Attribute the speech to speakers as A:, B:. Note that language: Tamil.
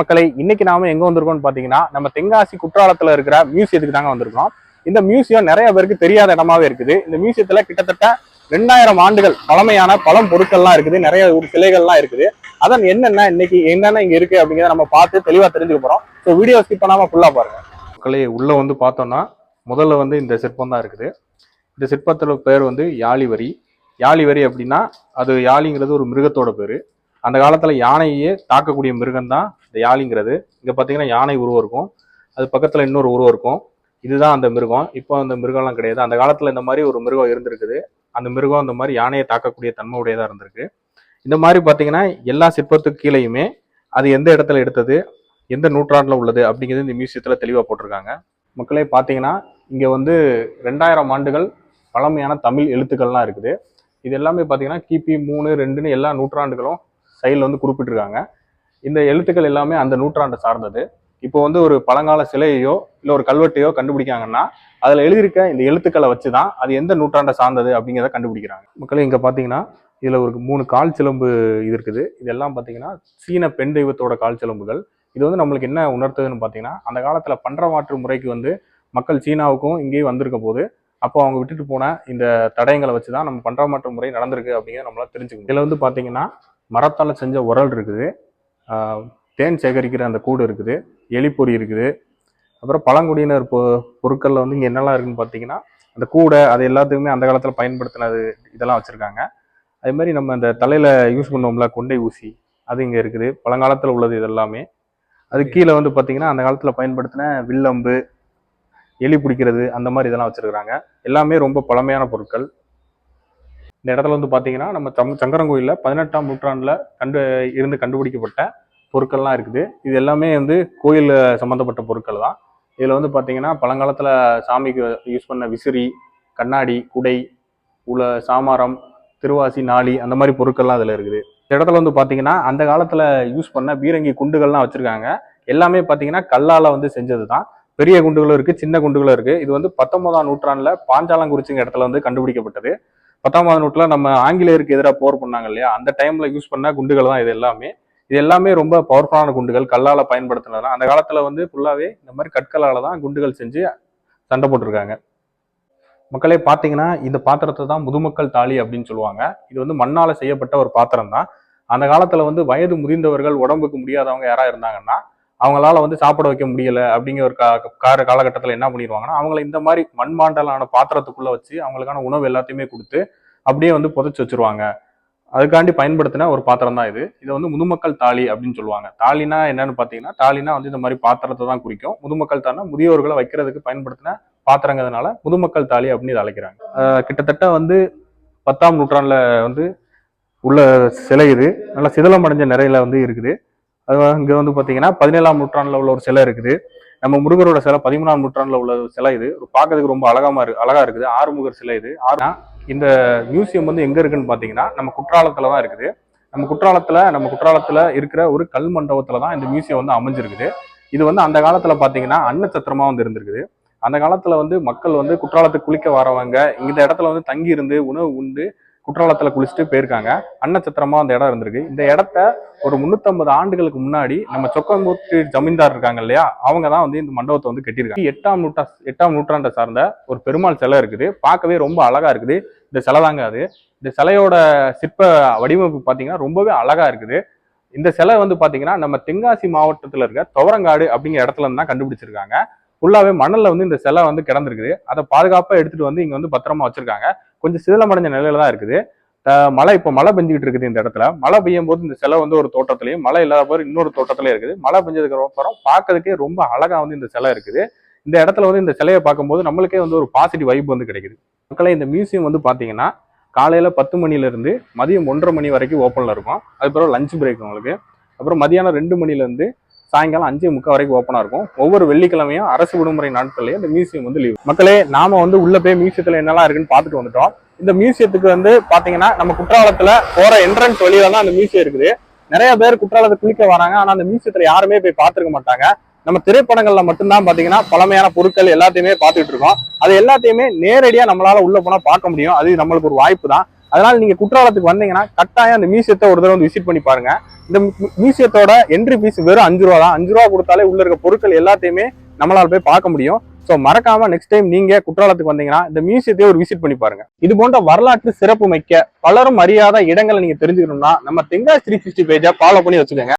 A: மக்களை இன்னைக்கு நாம எங்க வந்திருக்கோம்னு பாத்தீங்கன்னா நம்ம தென்காசி குற்றாலத்துல இருக்கிற மியூசியத்துக்கு தாங்க வந்திருக்கோம். இந்த மியூசியம் நிறைய பேருக்கு தெரியாத இடமாவே இருக்குது. இந்த மியூசியத்துல கிட்டத்தட்ட ரெண்டாயிரம் ஆண்டுகள் பழமையான பழம் பொருட்கள்லாம் இருக்குது. நிறைய ஒரு சிலைகள்லாம் இருக்குது. அதன் என்னென்ன இன்னைக்கு என்னென்ன இங்க இருக்கு அப்படிங்கிறத நம்ம பார்த்து தெளிவா தெரிஞ்சுக்க போறோம். ஸோ வீடியோ ஸ்கிப் பண்ணாம ஃபுல்லா பாருங்க. மக்களே உள்ள வந்து பார்த்தோம்னா முதல்ல வந்து இந்த சிற்பம் தான் இருக்குது. இந்த சிற்பத்தோட பேர் வந்து யாழிவரி. யாழிவரி அப்படின்னா அது யாழிங்கிறது ஒரு மிருகத்தோட பேரு. அந்த காலத்தில் யானையே தாக்கக்கூடிய மிருகம் தான் இந்த யாழிங்கிறது. இங்கே பார்த்தீங்கன்னா யானை உருவம் இருக்கும். அது பக்கத்தில் இன்னொரு உருவம் இருக்கும். இதுதான் அந்த மிருகம். இப்போ அந்த மிருகம்லாம் கிடையாது. அந்த காலத்தில் இந்த மாதிரி ஒரு மிருகம் இருந்திருக்குது. அந்த மிருகம் இந்த மாதிரி யானையை தாக்கக்கூடிய தன்மை உடையதாக இருந்திருக்கு. இந்த மாதிரி பார்த்தீங்கன்னா எல்லா சிற்பத்துக்கு கீழேயுமே அது எந்த இடத்துல எடுத்தது எந்த நூற்றாண்டில் உள்ளது அப்படிங்கிறது இந்த மியூசியத்தில் தெளிவாக போட்டிருக்காங்க. மக்களே பார்த்தீங்கன்னா இங்கே வந்து ரெண்டாயிரம் ஆண்டுகள் பழமையான தமிழ் எழுத்துக்கள்லாம் இருக்குது. இது எல்லாமே பார்த்தீங்கன்னா கிபி மூணு ரெண்டுன்னு எல்லா நூற்றாண்டுகளும் சைடில் வந்து குறிப்பிட்டிருக்காங்க. இந்த எழுத்துக்கள் எல்லாமே அந்த நூற்றாண்டை சார்ந்தது. இப்போ வந்து ஒரு பழங்கால சிலையையோ இல்லை ஒரு கல்வெட்டையோ கண்டுபிடிக்காங்கன்னா அதில் எழுதியிருக்க இந்த எழுத்துக்களை வச்சு தான் அது எந்த நூற்றாண்டை சார்ந்தது அப்படிங்கிறத கண்டுபிடிக்கிறாங்க. மக்களே இங்கே பார்த்தீங்கன்னா இதில் ஒரு மூணு கால் சிலம்பு இது இருக்குது. இதெல்லாம் பார்த்தீங்கன்னா சீன பெண் தெய்வத்தோட கால் சிலம்புகள். இது வந்து நம்மளுக்கு என்ன உணர்த்துதுன்னு பார்த்தீங்கன்னா அந்த காலத்தில் பண்டமாற்று முறைக்கு வந்து மக்கள் சீனாவுக்கும் இங்கேயும் வந்திருக்க போது அப்போ அவங்க விட்டுட்டு போன இந்த தடயங்களை வச்சு தான் நம்ம பண்டமாற்று முறை நடந்திருக்கு அப்படிங்கிறத நம்மளால் தெரிஞ்சுக்கணும் இதில் வந்து பார்த்தீங்கன்னா மரத்தால் செஞ்ச உரல் இருக்குது. தேன் சேகரிக்கிற அந்த கூடு இருக்குது. எலிப்பொறி இருக்குது. அப்புறம் பழங்குடியினர் பொ பொருட்களில் வந்து இங்கே என்னெல்லாம் இருக்குன்னு பார்த்தீங்கன்னா அந்த கூடை அது எல்லாத்துக்குமே அந்த காலத்தில் பயன்படுத்தினது இதெல்லாம் வச்சுருக்காங்க. அதே மாதிரி நம்ம அந்த தலையில் யூஸ் பண்ணுவோம்ல கொண்டை ஊசி அது இங்கே இருக்குது. பழங்காலத்தில் உள்ளது இது எல்லாமே அது கீழே வந்து பார்த்தீங்கன்னா அந்த காலத்தில் பயன்படுத்தின வில்லம்பு எலி பிடிக்கிறது அந்த மாதிரி இதெல்லாம் வச்சுருக்காங்க எல்லாமே ரொம்ப பழமையான பொருட்கள். இந்த இடத்துல வந்து பார்த்தீங்கன்னா நம்ம சங் சங்கரங்கோயிலில் பதினெட்டாம் நூற்றாண்டில் கண்டு இருந்து கண்டுபிடிக்கப்பட்ட பொருட்கள்லாம் இருக்குது. இது எல்லாமே வந்து கோயில் சம்மந்தப்பட்ட பொருட்கள் தான். இதில் வந்து பார்த்தீங்கன்னா பழங்காலத்தில் சாமிக்கு யூஸ் பண்ண விசிறி கண்ணாடி குடை உல சாமாரம் திருவாசி நாளி அந்த மாதிரி பொருட்கள்லாம் அதில் இருக்குது. இந்த இடத்துல வந்து பார்த்தீங்கன்னா அந்த காலத்தில் யூஸ் பண்ண பீரங்கி குண்டுகள்லாம் வச்சுருக்காங்க. எல்லாமே பார்த்தீங்கன்னா கல்லால் வந்து செஞ்சது தான் பெரிய குண்டுகளும் இருக்குது சின்ன குண்டுகளும் இருக்குது இது வந்து பத்தொன்பதாம் நூற்றாண்டில் பாஞ்சாலங்குறிச்சிங்க இடத்துல வந்து கண்டுபிடிக்கப்பட்டது. பத்தாம் நூற்றில் நம்ம ஆங்கிலேயருக்கு எதிராக போர் பண்ணாங்க இல்லையா? அந்த டைம்ல யூஸ் பண்ண குண்டுகள் தான் இது எல்லாமே. இது எல்லாமே ரொம்ப பவர்ஃபுல்லான குண்டுகள். கல்லால் பயன்படுத்தினதான் அந்த காலத்தில் வந்து ஃபுல்லாகவே இந்த மாதிரி கற்களால் தான் குண்டுகள் செஞ்சு சண்டை போட்டிருக்காங்க. மக்களே பார்த்தீங்கன்னா இந்த பாத்திரத்தை தான் முதுமக்கள் தாலி அப்படின்னு சொல்லுவாங்க. இது வந்து மண்ணால் செய்யப்பட்ட ஒரு பாத்திரம் தான் அந்த காலத்தில் வந்து வயது முதிர்ந்தவர்கள் உடம்புக்கு முடியாதவங்க யாராக இருந்தாங்கன்னா அவங்களால வந்து சாப்பிட வைக்க முடியல அப்படிங்கிற ஒரு கார காலகட்டத்தில் என்ன பண்ணிடுவாங்கன்னா அவங்கள இந்த மாதிரி மண்மாண்டலான பாத்திரத்துக்குள்ள வச்சு அவங்களுக்கான உணவு எல்லாத்தையுமே கொடுத்து அப்படியே வந்து புதைச்சி வச்சிருவாங்க. அதுக்காண்டி பயன்படுத்தின ஒரு பாத்திரம் தான் இது. இதை வந்து முதுமக்கள் தாலி அப்படின்னு சொல்லுவாங்க. தாலினா என்னன்னு பார்த்தீங்கன்னா தாலினா வந்து இந்த மாதிரி பாத்திரத்தை தான் குறிக்கும். முதுமக்கள் தாலினா முதியோர்களை வைக்கிறதுக்கு பயன்படுத்தின பாத்திரங்கிறதுனால முதுமக்கள் தாலி அப்படின்னு இதை அழைக்கிறாங்க. கிட்டத்தட்ட வந்து பத்தாம் நூற்றாண்டுல வந்து உள்ள சிலை இது. நல்லா சிதலம் அடைஞ்ச நிறையில வந்து இருக்குது. அது இங்கே வந்து பார்த்தீங்கன்னா பதினேழாம் நூற்றாண்டில் உள்ள ஒரு சிலை இருக்குது. நம்ம முருகரோட சிலை பதிமூணாம் நூற்றாண்டில் உள்ள ஒரு சிலை இது. பார்க்கறதுக்கு ரொம்ப அழகாம இருக்கு அழகா இருக்குது. ஆறுமுகர் சிலை இது. ஆறு இந்த மியூசியம் வந்து எங்க இருக்குன்னு பார்த்தீங்கன்னா நம்ம குற்றாலத்தில் தான் இருக்குது. நம்ம குற்றாலத்தில் நம்ம குற்றாலத்தில் இருக்கிற ஒரு கல் மண்டபத்தில் தான் இந்த மியூசியம் வந்து அமைஞ்சிருக்குது. இது வந்து அந்த காலத்தில் பார்த்தீங்கன்னா அன்னச்சத்திரமாக வந்து இருந்திருக்குது. அந்த காலத்தில் வந்து மக்கள் வந்து குற்றாலத்துக்கு குளிக்க வரவங்க இந்த இடத்துல வந்து தங்கி இருந்து உணவு உண்டு குற்றாலத்தில் குளிச்சுட்டு போயிருக்காங்க. அன்னச்சத்திரமா அந்த இடம் இருந்திருக்கு. இந்த இடத்த ஒரு முந்நூற்றம்பது ஆண்டுகளுக்கு முன்னாடி நம்ம சொக்கம்பூத்து ஜமீன்தார் இருக்காங்க இல்லையா? அவங்க தான் வந்து இந்த மண்டபத்தை வந்து கட்டியிருக்காங்க. எட்டாம் நூற்றா எட்டாம் நூற்றாண்டை சார்ந்த ஒரு பெருமாள் சிலை இருக்குது. பார்க்கவே ரொம்ப அழகா இருக்குது. இந்த சிலை தாங்க அது. இந்த சிலையோட சிற்ப வடிவமைப்பு பார்த்தீங்கன்னா ரொம்பவே அழகா இருக்குது. இந்த சிலை வந்து பார்த்தீங்கன்னா நம்ம தென்காசி மாவட்டத்தில் இருக்க துவரங்காடு அப்படிங்கிற இடத்துல இருந்து தான் கண்டுபிடிச்சிருக்காங்க. ஃபுல்லாகவே மணலில் வந்து இந்த சிலை வந்து கிடந்திருக்குது. அதை பாதுகாப்பாக எடுத்துகிட்டு வந்து இங்கே வந்து பத்திரமா வச்சிருக்காங்க. கொஞ்சம் சிதிலமடைஞ்ச நிலையில தான் இருக்குது. மழை இப்போ மழை பெஞ்சுக்கிட்டு இருக்குது இந்த இடத்துல. மழை பெய்யும் போது இந்த சிலை வந்து ஒரு தோட்டத்திலையும் மழை இல்லாத போது இன்னொரு தோட்டத்திலையும் இருக்குது. மழை பெஞ்சதுக்கு அப்புறம் பார்க்கறதுக்கே ரொம்ப அழகா வந்து இந்த சிலை இருக்குது. இந்த இடத்துல வந்து இந்த சிலையை பார்க்கும்போது நம்மளுக்கே வந்து ஒரு பாசிட்டிவ் வைப் வந்து கிடைக்குது. மக்களை இந்த மியூசியம் வந்து பார்த்தீங்கன்னா காலையில் பத்து மணிலேருந்து மதியம் ஒன்றரை மணி வரைக்கும் ஓப்பனில் இருக்கும். அதுக்கப்புறம் லஞ்ச் பிரேக் உங்களுக்கு. அப்புறம் மதியானம் ரெண்டு மணிலேருந்து சாயங்காலம் அஞ்சு முக்கால் வரைக்கும் ஓப்பனா இருக்கும். ஒவ்வொரு வெள்ளிக்கிழமையும் அரசு விடுமுறை நாட்கள்லேயே இந்த மியூசியம் வந்து லீவ் மக்களே நாம வந்து உள்ள போய் மியூசியத்துல என்னெல்லாம் இருக்குன்னு பார்த்துட்டு வந்துட்டோம். இந்த மியூசியத்துக்கு வந்து பாத்தீங்கன்னா நம்ம குற்றாலத்துல போற என்ட்ரன்ஸ் வழியில தான் அந்த மியூசியம் இருக்குது. நிறைய பேர் குற்றாலத்தை குளிக்க வராங்க. ஆனா அந்த மியூசியத்துல யாருமே போய் பார்த்துருக்க மாட்டாங்க. நம்ம திரைப்படங்கள்ல மட்டும்தான் பாத்தீங்கன்னா பழமையான பொருட்கள் எல்லாத்தையுமே பார்த்துட்டு இருக்கோம். அது எல்லாத்தையுமே நேரடியா நம்மளால உள்ள போனா பார்க்க முடியும். அது நம்மளுக்கு ஒரு வாய்ப்பு தான். அதனால நீங்க குற்றாலத்துக்கு வந்தீங்கன்னா கட்டாயம் அந்த மியூசியத்தை ஒரு தடவை வந்து விசிட் பண்ணி பாருங்க. இந்த மியூசியத்தோட என்ட்ரி ஃபீஸ் வெறும் அஞ்சு ரூபா தான் அஞ்சு ரூபா கொடுத்தாலே உள்ள இருக்க பொருட்கள் எல்லாத்தையுமே நம்மளால போய் பார்க்க முடியும். ஸோ மறக்காம நெக்ஸ்ட் டைம் நீங்க குற்றாலத்துக்கு வந்தீங்கன்னா இந்த மியூசியத்தையே ஒரு விசிட் பண்ணி பாருங்க. இது போன்ற வரலாற்று சிறப்பு மிக்க பலரும் அறியாத இடங்களை நீங்க தெரிஞ்சுக்கணும்னா நம்ம தெங்காய் த்ரீ சிக்ஸ்டி பேஜை ஃபாலோ பண்ணி வச்சுக்கோங்க.